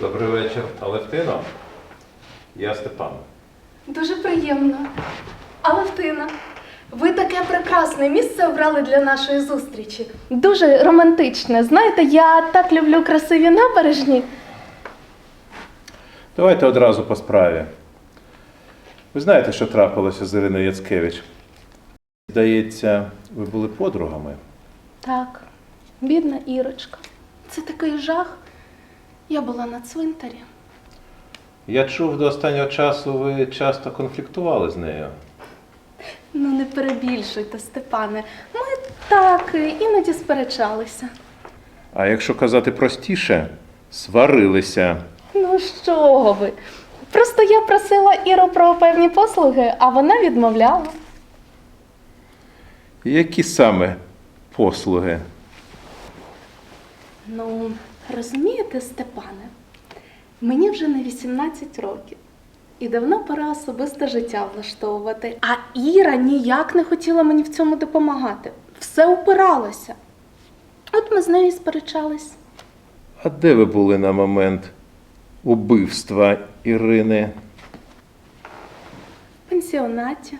Добрий вечір, Алевтино. Я Степан. Дуже приємно. Алевтина, ви таке прекрасне місце обрали для нашої зустрічі. Дуже романтичне. Знаєте, я так люблю красиві набережні. Давайте одразу по справі. Ви знаєте, що трапилося з Іриною Яцкевич? Здається, ви були подругами. Так, бідна Ірочка. Це такий жах. Я була на цвинтарі. Я чув, до останнього часу ви часто конфліктували з нею. Ну, не перебільшуйте, Степане. Ми так е, іноді сперечалися. А якщо казати простіше, сварилися. Ну що ви? Просто я просила Іру про певні послуги, а вона відмовляла. Які саме послуги? Ну, розумієте, Степане, мені вже не 18 років. І давно пора особисте життя влаштовувати. А Іра ніяк не хотіла мені в цьому допомагати. Все упиралося. От ми з нею сперечались. А де ви були на момент убивства Ірини? В пенсіонаті.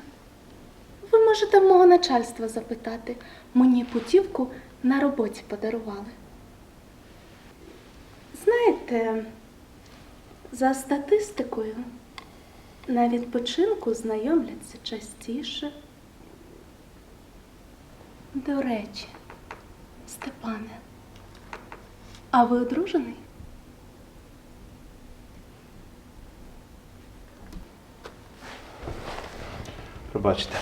Ви можете в мого начальства запитати. Мені путівку на роботі подарували. Знаєте, за статистикою на відпочинку знайомляться частіше. До речі, Степане, а ви одружений? Пробачте.